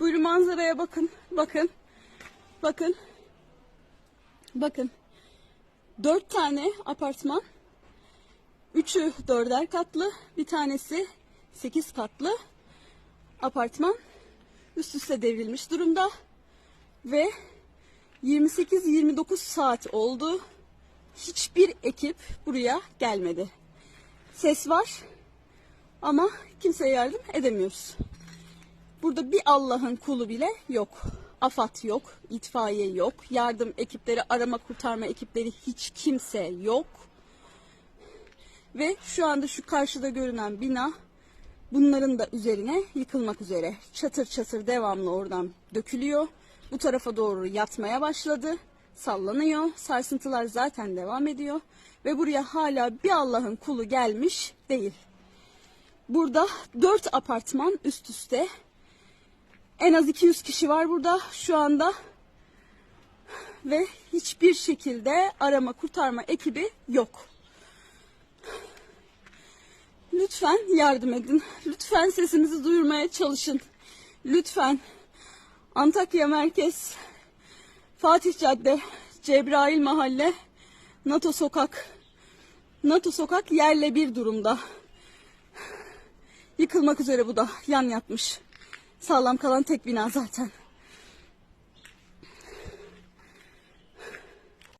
Buyurun manzaraya bakın. Bakın. Bakın. Bakın. Dört tane apartman. Üçü dörder katlı. Bir tanesi sekiz katlı apartman üst üste devrilmiş durumda. Ve 28-29 saat oldu. Hiçbir ekip buraya gelmedi. Ses var ama kimseye yardım edemiyoruz. Burada bir Allah'ın kulu bile yok. AFAD yok, itfaiye yok, yardım ekipleri, arama kurtarma ekipleri hiç kimse yok. Ve şu anda şu karşıda görünen bina bunların da üzerine yıkılmak üzere. Çatır çatır devamlı oradan dökülüyor. Bu tarafa doğru yatmaya başladı. Sallanıyor. Sarsıntılar zaten devam ediyor. Ve buraya hala bir Allah'ın kulu gelmiş değil. Burada dört apartman üst üste. En az 200 kişi var burada şu anda. Ve hiçbir şekilde arama kurtarma ekibi yok. Lütfen yardım edin. Lütfen sesimizi duyurmaya çalışın. Lütfen. Antakya Merkez, Fatih Cadde, Cebrail Mahalle, NATO Sokak. NATO Sokak yerle bir durumda. Yıkılmak üzere bu da. Yan yatmış. Sağlam kalan tek bina zaten.